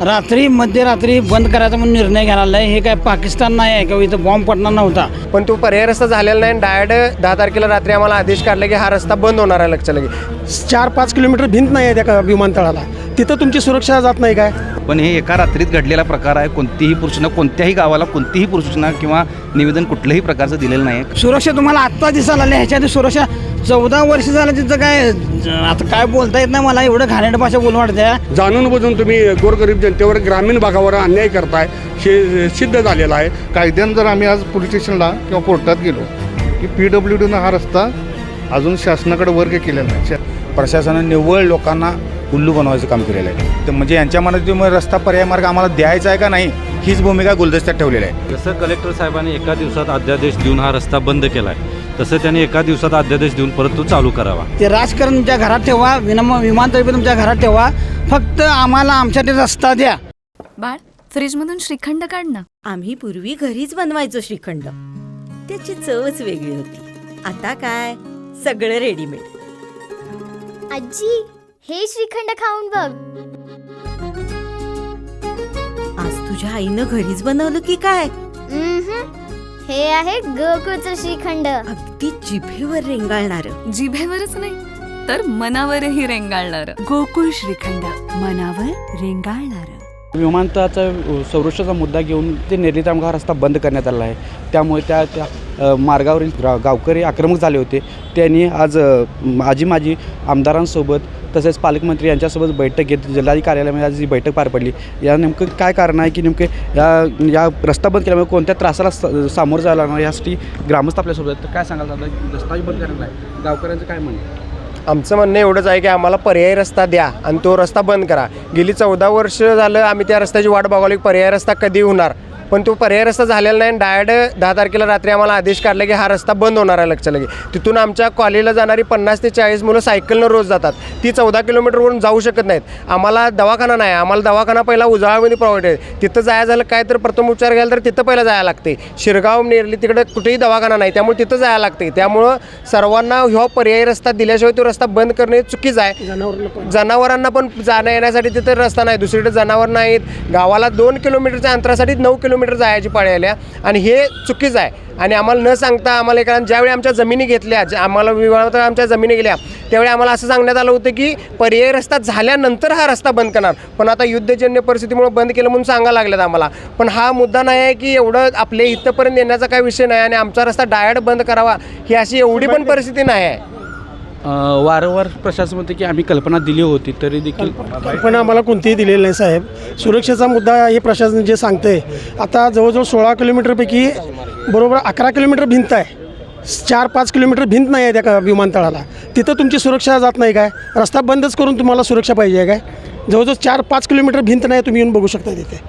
रात्री मध्यरात्री बंद करायचा म्हणून निर्णय घ्यायला आहे. हे काय पाकिस्तान नाही आहे किंवा इथं बॉम्ब पडणार नव्हता. पण तो पर्याय रस्ता झालेला नाही डायरेक्ट दहा तारखेला रात्री आम्हाला आदेश काढला की हा रस्ता बंद होणार आहे लक्षात लगे चार पाच किलोमीटर भिंत नाही आहे त्या विमानतळाला. तिथं तुमची सुरक्षा जात नाही काय? पण हे एका रात्रीत घडलेला प्रकार आहे. कोणतीही पुरुषांना कोणत्याही गावाला कोणतीही पुरुषांना किंवा निवेदन कुठल्याही प्रकारचं दिलेलं नाही. सुरक्षा तुम्हाला आत्ता दिसायला आली ह्याच्या आधी सुरक्षा चौदा वर्ष झालं तिथं काय? आता काय बोलता येत नाही मला. एवढं घाणेरड भाषा बोलू वाटते जाणून बुजून तुम्ही गोरगरीब जनतेवर ग्रामीण भागावर अन्याय करताय हे सिद्ध झालेलं आहे. कायद्यानं जर आम्ही आज पोलीस स्टेशनला किंवा कोर्टात गेलो की पी डब्ल्यू डीनं हा रस्ता अजून शासनाकडे वर्ग केलेला नाही. शा- प्रशासनाने निव्वळ लोकांना उल्लू बनवायचं काम केलेलं आहे. तर म्हणजे यांच्या मनात जो रस्ता पर्याय मार्ग आम्हाला द्यायचा आहे का नाही हीच भूमिका गुलदस्त्यात ठेवलेली आहे. जसं कलेक्टर साहेबांनी एका दिवसात अध्यादेश देऊन हा रस्ता बंद केला आहे तसं त्यांनी एका दिवसात अध्यादेश देऊन परत तो चालू करावा. ते राजकारण तुमच्या घरात ठेवा विनम विमानतळ तुमच्या घरात ठेवा फक्त आम्हाला आमच्यासाठी रस्ता द्या. बाळ फ्रीजमधून श्रीखंड काढ ना. आम्ही पूर्वी घरीच बनवायचो श्रीखंड. त्याची चवच वेगळी होती. आता काय? सगळं रेडीमेड आजी हे श्रीखंड खाऊन बघ. आज तुझ्या आईनं घरीच बनवलं की काय? हे आहे गोकुळचं श्रीखंड. अगदी जिभेवर रेंगाळणार. जिभेवरच नाही तर मनावरही रेंगाळणार. गोकुळ श्रीखंड मनावर रेंगाळणार. विमानतळाचा संरक्षणाचा मुद्दा घेऊन ते नेरली त्यामुळे हा रस्ता बंद करण्यात आला आहे. त्यामुळे त्या त्या मार्गावरील गावकरी आक्रमक झाले होते. त्यांनी आज माजी माजी आमदारांसोबत तसेच पालकमंत्री यांच्यासोबत बैठक घेत जिल्हाधिकारी कार्यालयामध्ये आज ही बैठक पार पडली. या नेमकं काय कारण आहे की नेमके या या रस्ता बंद केल्यामुळे कोणत्या त्रासाला स- सामोरं जायला लागणार यासाठी ग्रामस्थ आपल्यासोबत आहेत. तर काय सांगाल दादा? रस्ताही बंद करण्यात आहे. गावकऱ्यांचं काय म्हणणं आमचं म्हणणं एवढंच आहे की आम्हाला पर्यायी रस्ता द्या आणि तो रस्ता बंद करा. गेली चौदा वर्ष झालं आम्ही त्या रस्त्याची वाट बघावली की पर्यायी रस्ता कधी होणार? पण तो पर्यायी रस्ता झालेला नाही. डायरेक्ट दहा तारखेला रात्री आम्हाला आदेश काढला की हा रस्ता बंद होणार आहे लक्षात लगे तिथून आमच्या कॉलेजला जाणारी पन्नास ते चाळीस मुलं सायकलनं रोज जातात. ती चौदा किलोमीटरवरून जाऊ शकत नाहीत. आम्हाला दवाखाना नाही. आम्हाला दवाखाना पहिला उजाळामध्ये प्रोव्हाइड आहे. तिथं जायचं झालं काय तर प्रथम उपचार घ्यायला तर तिथं पहिलं जायला लागते. शिरगाव नेरली तिकडे कुठेही दवाखाना नाही. त्यामुळे तिथं जायला लागते. त्यामुळं सर्वांना ह्यो पर्यायी रस्ता दिल्याशिवाय तो रस्ता बंद करणे चुकीचं आहे. जनावरांना पण जाण्या येण्यासाठी तिथे रस्ता नाही. दुसरीकडे जनावर नाहीत. गावाला दोन किलोमीटरच्या अंतरासाठी नऊ किलोमीटर जायची पाळी आल्या आणि हे चुकीचं आहे. आणि आम्हाला न सांगता आम्हाला कारण ज्यावेळी आमच्या जमिनी घेतल्या ज्या आम्हाला विवाहात आमच्या जमिनी गेल्या त्यावेळी आम्हाला असं सांगण्यात आलं होतं की पर्यायी रस्ता झाल्यानंतर हा रस्ता बंद करणार. पण आता युद्धजन्य परिस्थितीमुळे बंद केलं म्हणून सांगायला लागलेत आम्हाला. पण हा मुद्दा नाही आहे की एवढं आपल्या इथंपर्यंत येण्याचा काय विषय नाही आणि आमचा रस्ता डायरेक्ट बंद करावा ही अशी एवढी पण परिस्थिती नाही आहे. वारंवार प्रशासन म्हणते की आम्ही कल्पना दिली होती तरी देखील पण आम्हाला कोणतीही दिलेली नाही साहेब. सुरक्षेचा मुद्दा हे प्रशासन जे सांगते आता जवळजवळ सोळा किलोमीटरपैकी बरोबर अकरा किलोमीटर भिंत आहे. चार पाच किलोमीटर भिंत नाही आहे त्या विमानतळाला. तिथं तुमची सुरक्षा जात नाही काय? रस्ता बंदच करून तुम्हाला सुरक्षा पाहिजे काय? जवळजवळ चार पाच किलोमीटर भिंत नाही तुम्ही येऊन बघू शकता तिथे.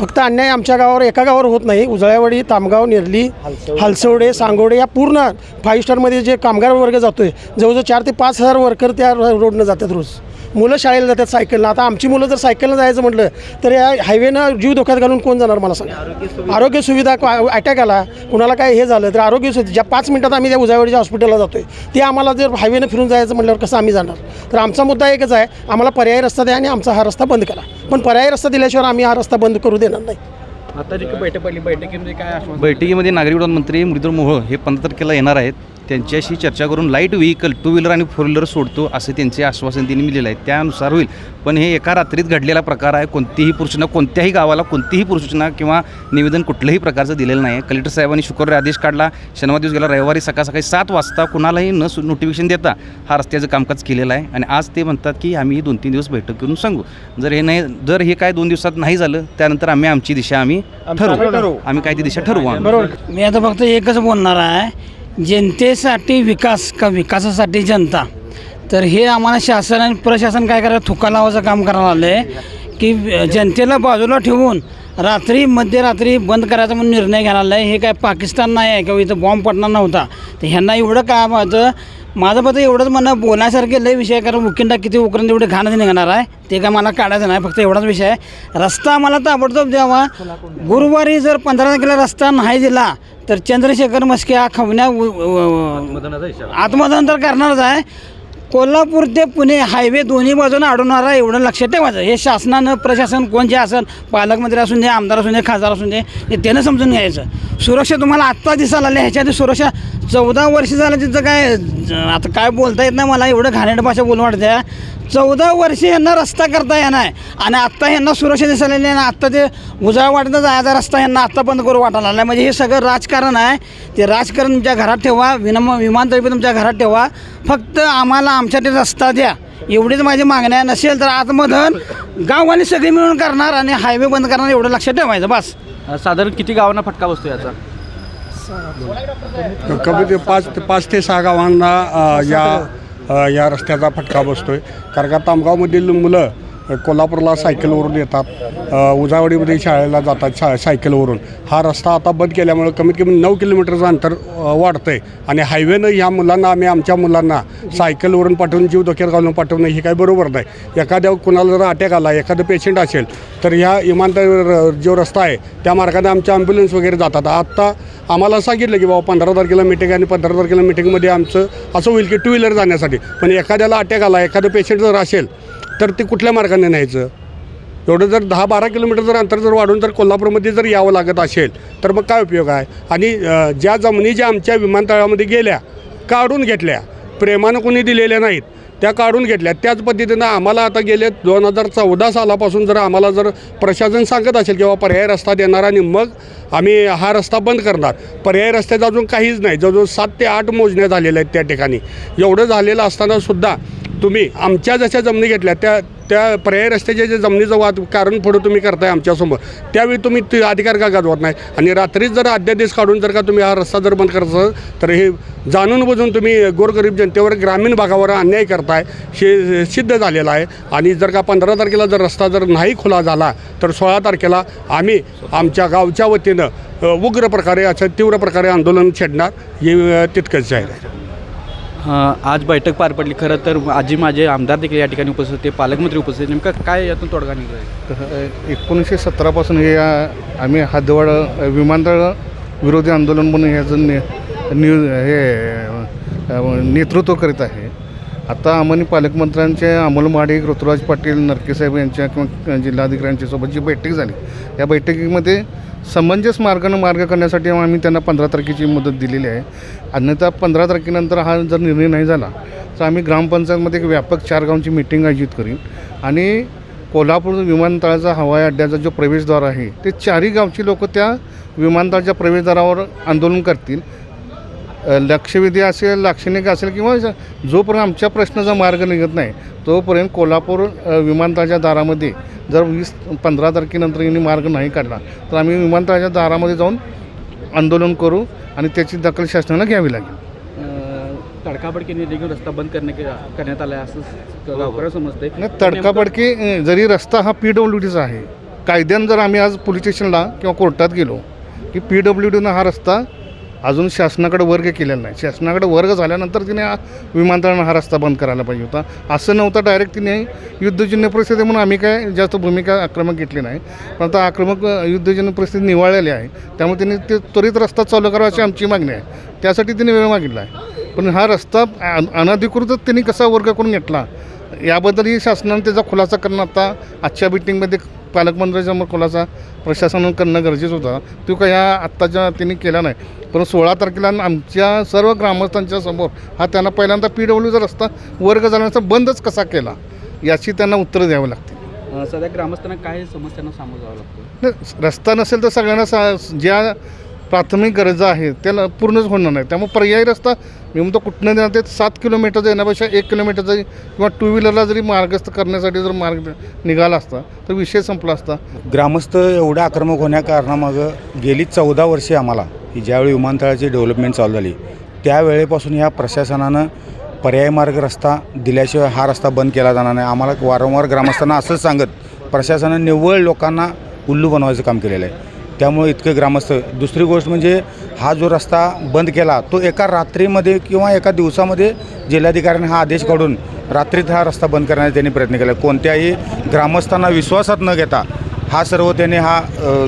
फक्त अन्याय आमच्या गावावर एका गावावर होत नाही. उजळ्यावाडी तामगाव नेरली हलसवडे. सांगोडे या पूर्ण फाईव्ह स्टारमध्ये जे कामगार वर्ग जातो आहे जवळजवळ चार ते पाच हजार वर्कर त्या रोडनं जातात रोज. मुलं शाळेला जातात सायकलनं आता आमची मुलं जर सायकलनं जायचं म्हटलं तर या हायवेनं जीव धोक्यात घालून कोण जाणार मला सांगा? आरोग्य सुविधा. अटॅक आला कुणाला काय हे झालं तर आरोग्य सुविधा ज्या पाच मिनिटात आम्ही त्या उजावडीच्या हॉस्पिटलला जातोय ते आम्हाला जर हायवेनं फिरून जायचं म्हटल्यावर कसं आम्ही जाणार? तर आमचा मुद्दा एकच आहे आम्हाला पर्यायी रस्ता द्या आणि आमचा हा रस्ता बंद करा. पण पर्यायी रस्ता दिल्याशिवाय आम्ही हा रस्ता बंद करू देणार नाही. आता जी बैठक पडली. बैठकीमध्ये काय आश्वासन? बैठकीमध्ये नागरी उड्डाण मंत्री मुरलीधर मोहोळ हे पंधरा तारखेला येणार आहेत. त्यांच्याशी चर्चा करून लाइट व्हेकल टू व्हीलर आणि फोर व्हीलर सोडतो असं त्यांचे आश्वासन त्यांनी दिलेलं आहे. त्यानुसार होईल. पण हे एका रात्रीत घडलेला प्रकार आहे. कोणतीही पुरुषांना कोणत्याही गावाला कोणतीही पुरुषांना किंवा निवेदन कुठल्याही प्रकारचं दिलेलं नाही. आहे कलेक्टर साहेबांनी शुक्रवारी आदेश काढला. शनिवार दिवस गेला. रविवारी सकाळ सकाळी सात वाजता कुणालाही न सु नोटिफिकेशन देता हा रस्त्याचं कामकाज केलेलं आहे. आणि आज ते म्हणतात की आम्ही दोन तीन दिवस बैठक करून सांगू. जर हे नाही जर हे काय दोन दिवसात नाही झालं त्यानंतर आम्ही आमची दिशा आम्ही ठरवू. आम्ही काय ती दिशा ठरवू आम्ही. मी आता फक्त एकच बोलणार आहे. जनतेसाठी विकास का विकासासाठी जनता? तर हे आम्हाला शासन आणि प्रशासन काय करायला थुका लावायचं काम करायला आलं आहे की जनतेला बाजूला ठेवून रात्री मध्यरात्री बंद करायचा म्हणून निर्णय घ्यायला आहे हे काय पाकिस्तान नाही आहे किंवा इथं बॉम्ब पडणार नव्हता. तर ह्यांना एवढं काय माझं माझं फक्त एवढंच म्हणणं बोलण्यासारखे लय विषय कारण उकिंडा किती उकरून तेवढे घाणच निघणार आहे. ते काय मला काढायचं नाही फक्त एवढाच विषय आहे. रस्ता आम्हाला ताबडतोब द्यावा. गुरुवारी जर पंधरा तारखेला रस्ता नाही दिला तर चंद्रशेखर मस्के हा खवण्या आत्मदान तर करणारच आहे. कोल्हापूर ते पुणे हायवे दोन्ही बाजूने अडवणारा एवढं लक्षात ठेवायचं हे शासनानं प्रशासन कोण जे असेल पालकमंत्री असून दे आमदार असून दे खासदार असून दे ते त्यानं समजून घ्यायचं. सुरक्षा तुम्हाला आत्ता दिसायला लागली. ह्याच्या सुरक्षा चौदा वर्ष झालं तिथं काय आता काय बोलता येत नाही मला एवढं घाणेट भाषा बोलून वाटते. चौदा वर्ष यांना रस्ता करता येणार आणि आत्ता यांना सुरक्षा दिसायला नाही आणि आत्ता ते उजाळ वाटतं जायचा रस्ता यांना आत्ता बंद करू वाटायला लागला. म्हणजे हे सगळं राजकारण आहे. ते राजकारण तुमच्या घरात ठेवा विनम विमानतळी तुमच्या घरात ठेवा. फक्त आम्हाला आमच्यासाठी रस्ता द्या. एवढीच माझी मागणी आहे नसेल तर आतमधून गाववाली सगळी मिळून करणार आणि हायवे बंद करणार एवढं लक्षात ठेवायचं बस. साधारण किती गावांना फटका बसतो याचा? कमी ते पाच ते पाच ते सहा गावांना या या रस्त्याचा फटका बसतोय. कारण का तामगावमधील मुलं कोल्हापूरला सायकलवरून येतात. उजावडीमध्ये शाळेला जातात शा सायकलवरून. हा रस्ता आता बंद केल्यामुळे कमीत कमी नऊ किलोमीटरचं अंतर वाढतं आहे आणि हायवेनं ह्या मुलांना आम्ही आमच्या मुलांना सायकलवरून पाठवून जीव धोक्यात घालून पाठवणं हे काही बरोबर नाही. एखाद्या कुणाला जर अटॅक आला एखादं पेशंट असेल तर ह्या इमानदार जो रस्ता आहे त्या मार्गाने आमच्या ॲम्ब्युलन्स वगैरे जातात. आत्ता आम्हाला सांगितलं की बाबा पंधरा तारखेला मिटिंग आणि पंधरा तारखेला मिटिंगमध्ये आमचं असं होईल की टू व्हीलर जाण्यासाठी. पण एखाद्याला अटॅक आला एखादं पेशंट जर असेल तर ते कुठल्या मार्गाने न्यायचं? एवढं जर दहा बारा किलोमीटर जर अंतर जर वाढून जर कोल्हापूरमध्ये जर यावं लागत असेल तर मग काय उपयोग आहे? आणि ज्या जमिनी ज्या आमच्या विमानतळामध्ये गेल्या काढून घेतल्या प्रेमानं कोणी दिलेल्या नाहीत त्या काढून घेतल्या. त्याच पद्धतीनं आम्हाला आता गेले दोन हजार चौदा सालापासून जर आम्हाला जर प्रशासन सांगत असेल किंवा पर्याय रस्ता देणार आणि मग आम्ही हा रस्ता बंद करणार. पर्याय रस्त्याचा अजून काहीच नाही. जवळजवळ सात ते आठ मोजण्या झालेल्या आहेत त्या ठिकाणी. एवढं झालेलं असताना सुद्धा तुम्ही आमच्या जशा जमिनी घेतल्या त्या त्या पर्याय रस्त्याच्या ज्या जमिनीचं वाद कारण पुढं तुम्ही करताय आमच्यासमोर त्यावेळी तुम्ही ते अधिकार का गाजवत नाही? आणि रात्रीच जर अध्यादेश काढून जर का तुम्ही हा रस्ता जर बंद करत असाल तर हे जाणून बुजून तुम्ही गोरगरीब जनतेवर ग्रामीण भागावर अन्याय करताय हे सिद्ध झालेलं आहे. आणि जर का पंधरा तारखेला जर रस्ता जर नाही खुला झाला तर सोळा तारखेला आम्ही आमच्या गावच्या वतीनं उग्र प्रकारे असं तीव्र प्रकारे आंदोलन छेडणार हे तितकंच तितकंच आहे. आज बैठक पार पडली. खरं तर आजी माझे आमदार देखील या ठिकाणी उपस्थित होते. पालकमंत्री उपस्थित होते. नेमकं काय यातून तोडगा निघाला एकोणीसशे सतरापासून हे आम्ही हातवाड विमानतळ विरोधी आंदोलन म्हणून ह्याचं नि नि हे नेतृत्व करीत आहे. आता आम्हाला पालकमंत्र्यांचे अमोल महाडिक ऋतुराज पाटील नरकेसाहेब यांच्या किंवा जिल्हाधिकाऱ्यांच्या सोबत जी बैठक झाली या बैठकीमध्ये समंजस मार्गानं मार्ग करण्यासाठी आम्ही त्यांना पंधरा तारखेची मुदत दिलेली आहे. अन्यथा पंधरा तारखेनंतर हा जर निर्णय नाही झाला तर आम्ही ग्रामपंचायतमध्ये एक व्यापक चार गावची मिटिंग आयोजित करीन. आणि कोल्हापूर विमानतळाचा हवाई अड्ड्याचा जो प्रवेशद्वार आहे ते चारही गावची लोक त्या विमानतळाच्या प्रवेशद्वारावर आंदोलन करतील. लक्षवेधी असेल लाक्षणिक असेल किंवा जोपर्यंत आमच्या प्रश्नाचा मार्ग निघत नाही तोपर्यंत कोल्हापूर विमानतळाच्या दारामध्ये जर वीस पंधरा तारखेनंतर यांनी मार्ग नाही काढला तर आम्ही विमानतळाच्या दारामध्ये जाऊन आंदोलन करू आणि त्याची दखल शासनाला घ्यावी लागेल. निर्णय घेऊन रस्ता बंद करणे करण्यात आला असं गावकऱ्या समजते नाही तडकाफडकी अ, जरी रस्ता हा पी डब्ल्यू डीचा आहे कायद्यानं जर आम्ही आज पोलीस स्टेशनला किंवा कोर्टात गेलो की पी डब्ल्यू डीनं हा रस्ता अजून शासनाकडे वर्ग केलेला नाही. शासनाकडे वर्ग झाल्यानंतर तिने विमानतळानं हा रस्ता बंद करायला पाहिजे होता. असं नव्हतं डायरेक्ट तिने युद्धजन्य परिस्थिती म्हणून आम्ही काय जास्त भूमिका आक्रमक घेतली नाही. पण आता आक्रमक युद्धजन्य परिस्थिती निवाळलेली आहे. त्यामुळे तिने ते त्वरित रस्ता चालू करावा अशी आमची मागणी आहे. त्यासाठी तिने वेळ मागितला आहे. पण हा रस्ता अनधिकृतच त्यांनी कसा वर्ग करून घेतला? याबद्दलही शासनाने त्याचा खुलासा करणं आता आजच्या मिटिंगमध्ये पालकमंत्र्यासमोर खुलासा प्रशासनानं करणं गरजेचं होतं. तो काय ह्या आत्ताच्या त्यांनी केला नाही. पण सोळा तारखेला आमच्या सर्व ग्रामस्थांच्या समोर हा त्यांना पहिल्यांदा पी डब्ल्यूचा रस्ता वर्ग झाल्यानंतर बंदच कसा केला याची त्यांना उत्तरं द्यावी लागतील. अ, सध्या ग्रामस्थांना काय समस्यांना सामोरं जावं लागतं? रस्ता नसेल तर सगळ्यांना सा ज्या प्राथमिक गरजा आहेत त्याला पूर्णच होणार नाही. त्यामुळे पर्यायी रस्ता मी म्हणतो कुठनं देणार ते सात किलोमीटरचा येण्यापेक्षा एक किलोमीटरचा किंवा टू व्हीलरला जरी मार्गस्थ करण्यासाठी जर मार्ग निघाला असता तर विषय संपला असता. ग्रामस्थ एवढं आक्रमक होण्या कारणामागं गेली चौदा वर्षे आम्हाला ही ज्यावेळी विमानतळाची डेव्हलपमेंट चालू झाली त्यावेळेपासून ह्या प्रशासनानं पर्यायी मार्ग रस्ता दिल्याशिवाय हा रस्ता बंद केला जाणार नाही. आम्हाला वारंवार ग्रामस्थांना असंच सांगत प्रशासनानं निव्वळ लोकांना उल्लू बनवायचं काम केलेलं आहे. त्यामुळे इतके ग्रामस्थ दुसरी गोष्ट म्हणजे हा जो रस्ता बंद केला तो एका रात्रीमध्ये किंवा एका दिवसामध्ये जिल्हाधिकाऱ्यांनी हा आदेश काढून रात्रीत हा रस्ता बंद करण्याचा त्यांनी प्रयत्न केला. कोणत्याही ग्रामस्थांना विश्वासात न घेता हा सर्व त्यांनी हा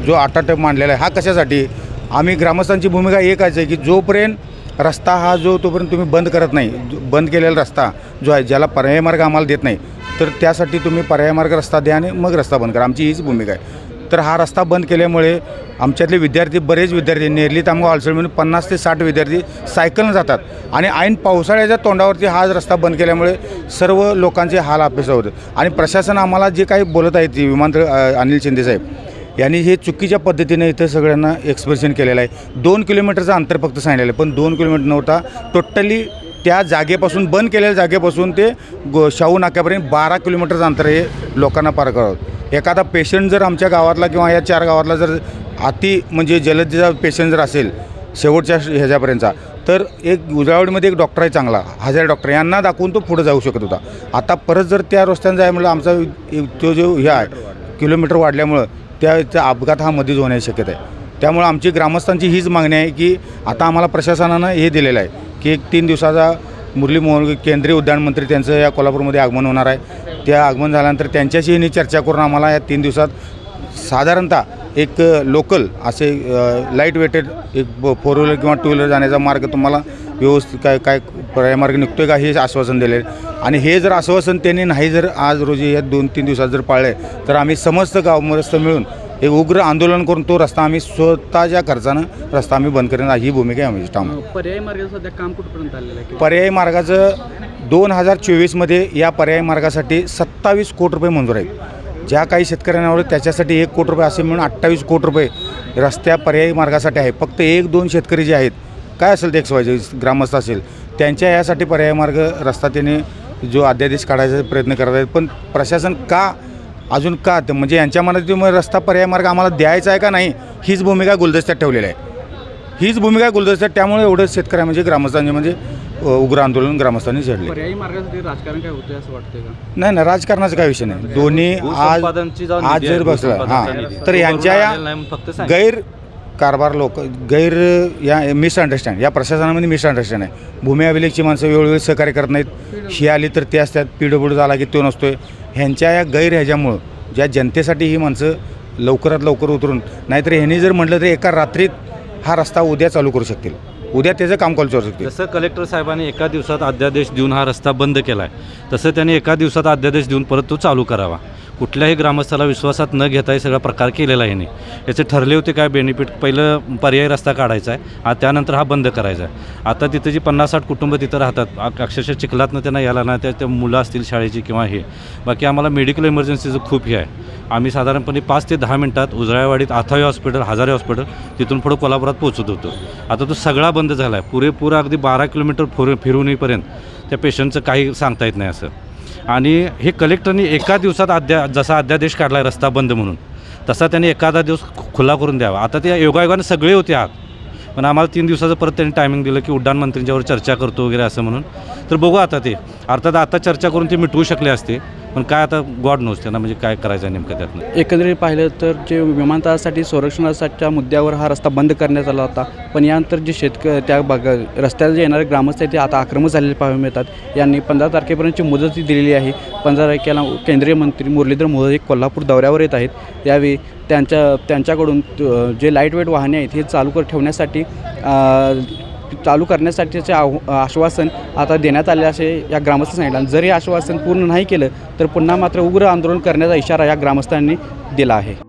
जो आटाटप मांडलेला आहे हा कशासाठी? आम्ही ग्रामस्थांची भूमिका एकच आहे की जोपर्यंत रस्ता हा जो तोपर्यंत तुम्ही बंद करत नाही. बंद केलेला रस्ता जो आहे ज्याला पर्यायी मार्ग आम्हाला देत नाही तर त्यासाठी तुम्ही पर्याय मार्ग रस्ता द्या आणि मग रस्ता बंद करा. आमची हीच भूमिका आहे. तर हा रस्ता बंद केल्यामुळे आमच्यातले विद्यार्थी बरेच विद्यार्थी नेरली तामगाव आलसळ म्हणून पन्नास ते साठ विद्यार्थी सायकलनं जातात. आणि ऐन पावसाळ्याच्या तोंडावरती हा रस्ता बंद केल्यामुळे सर्व लोकांचे हाल अपेक्षा होतात आणि प्रशासन आम्हाला जे काही बोलत आहेत ते विमानतळ अनिल शिंदेसाहेब यांनी हे चुकीच्या पद्धतीने इथं सगळ्यांना एक्सप्रेशन केलेलं आहे. दोन किलोमीटरचं अंतर फक्त सांगितलेलं आहे पण दोन किलोमीटर नव्हता. टोटली त्या जागेपासून बंद केलेल्या जागेपासून ते गो शाहू नाक्यापर्यंत बारा किलोमीटरचं अंतर हे लोकांना पार करावं एखादा पेशंट जर आमच्या गावातला किंवा या चार गावातला जर अति म्हणजे जलदचा पेशंट जर असेल शेवटच्या ह्याच्यापर्यंतचा तर एक उजळावडीमध्ये एक डॉक्टर आहे चांगला हजार डॉक्टर यांना दाखवून तो पुढे जाऊ शकत होता. आता परत जर त्या रस्त्यानं जाय म्हणलं आमचा तो जो हे आहे किलोमीटर वाढल्यामुळं त्याचा अपघात हा मध्येच होण्याची शक्यता आहे. त्यामुळं आमची ग्रामस्थांची हीच मागणी आहे की आता आम्हाला प्रशासनानं हे दिलेलं आहे की एक तीन दिवसाचा मुरली मोहन केंद्रीय उद्यानमंत्री मंत्री त्यांचं या कोल्हापूरमध्ये आगमन होणार आहे. त्या आगमन झाल्यानंतर त्यांच्याशी यांनी चर्चा करून आम्हाला या तीन दिवसात साधारणतः एक लोकल असे लाइट वेटेड एक फोर व्हीलर किंवा टू व्हीलर जाण्याचा मार्ग तुम्हाला व्यवस्थित काय काय पर्याय मार्ग निघतो आहे का हे आश्वासन दिले. आणि हे जर आश्वासन त्यांनी नाही जर आज रोजी या दोन तीन दिवसात जर पाळले तर आम्ही समस्त गावमस्त मिळून एक उग्र आंदोलन करून तो रस्ता आम्ही स्वतःच्या खर्चानं रस्ता आम्ही बंद करेन. ही भूमिका आहे ठाम पर्यायी मार्गाचं सध्या काम कुठपर्यंत आलेलं आहे? पर्यायी मार्गाचं दोन हजार चोवीसमध्ये या पर्यायी मार्गासाठी सत्तावीस कोटी रुपये मंजूर आहेत. ज्या काही शेतकऱ्यांवर त्याच्यासाठी एक कोटी रुपये असे मिळून अठ्ठावीस कोटी रुपये रस्त्या पर्यायी मार्गासाठी आहे. फक्त एक दोन शेतकरी जे आहेत काय असेल ते एक्सवायचे ग्रामस्थ असेल त्यांच्या यासाठी पर्याय मार्ग रस्ता त्याने जो अध्यादेश काढायचा प्रयत्न करत आहेत. पण प्रशासन का अजून का ते म्हणजे यांच्या मनात रस्ता पर्याय मार्ग आम्हाला द्यायचा आहे का नाही हीच भूमिका गुलदस्त्यात ठेवलेली आहे. हीच भूमिका गुलदस्त्यात त्यामुळे एवढं शेतकऱ्या म्हणजे ग्रामस्थांचे म्हणजे उग्र आंदोलन ग्रामस्थांनी छेडले पर्यायी मार्गासाठी राजकारण काय होतं असं वाटतंय का? नाही ना राजकारणाचा काय विषय नाही. दोन्ही आज आज जर बसलं हां तर यांच्या या गैर कारभार लोक गैर या मिसअंडरस्टँड या प्रशासनामध्ये मिसअंडरस्टँड आहे. भूमी अभिलेखची माणसं वेळोवेळी सहकार्य करत नाहीत. ही आली तर ते असतात पी डब्ल्यू झाला की तो नसतोय. ह्यांच्या या गैर ह्याच्यामुळं ज्या जनतेसाठी ही माणसं लवकरात लवकर उतरून नाहीतर ह्यांनी जर म्हटलं तर एका रात्रीत हा रस्ता उद्या चालू करू शकतील. उद्या त्याचं काम करू शकते. जसं कलेक्टर साहेबांनी एका दिवसात अध्यादेश देऊन हा रस्ता बंद केला आहे तसं त्यांनी एका दिवसात अध्यादेश देऊन परत तो चालू करावा. कुठल्याही ग्रामस्थाला विश्वासात न घेता हे सगळा प्रकार केलेला आहे याचे ठरले होते काय बेनिफिट? पहिलं पर्यायी रस्ता काढायचा आहे आणि त्यानंतर हा बंद करायचा आहे. आता तिथे जी पन्नास साठ कुटुंब तिथं राहतात अक्षरशः चिखलातनं त्यांना यायला ना त्या त्या मुलं असतील शाळेची किंवा हे. बाकी आम्हाला मेडिकल इमर्जन्सीचं खूप हे आहे. आम्ही साधारणपणे पाच ते दहा मिनटात उजळ्यावाडीत आथावे हॉस्पिटल हजारे हॉस्पिटल तिथून पुढं कोल्हापुरात पोहोचत होतो. आता तो सगळा बंद झाला आहे पुरेपूर अगदी बारा किलोमीटर फुर फिरून येईपर्यंत त्या पेशंटचं काही सांगता येत नाही असं. आणि हे कलेक्टरनी एका दिवसात अध्या जसा अध्यादेश काढला आहे रस्ता बंद म्हणून तसा त्यांनी एखादा दिवस खुला करून द्यावा. आता ते योगायोगाने सगळे होते आत. पण आम्हाला तीन दिवसाचं परत त्यांनी टायमिंग दिलं की उड्डाण मंत्र्यांच्यावर चर्चा करतो वगैरे असं म्हणून. तर बघू आता ते. अर्थात आता चर्चा करून ते मिटवू शकले असते. पण काय आता गॉड नोज त्यांना म्हणजे काय करायचं नेमकं त्यातनं? एकंदरीत पाहिलं तर जे विमानतळासाठी संरक्षणासाठीच्या मुद्द्यावर हा रस्ता बंद करण्यात आला होता. पण यानंतर जे शेतक त्या भाग रस्त्याला जे येणारे ग्रामस्थ आहेत ते आता आक्रमक झालेले पाहायला मिळतात. यांनी पंधरा तारखेपर्यंतची मुदत दिलेली आहे. पंधरा तारखेला केंद्रीय मंत्री मुरलीधर मोहोळ हे कोल्हापूर दौऱ्यावर येत आहेत. यावेळी त्यांच्या त्यांच्याकडून जे लाइट वेट वाहने आहेत हे चालू कर ठेवण्यासाठी चालू करण्यासाठीचे आव आश्वासन आता देण्यात आले असे या ग्रामस्थ सांगितलं. जरी जर हे आश्वासन पूर्ण नाही केलं तर पुन्हा मात्र उग्र आंदोलन करण्याचा इशारा या ग्रामस्थांनी दिला आहे.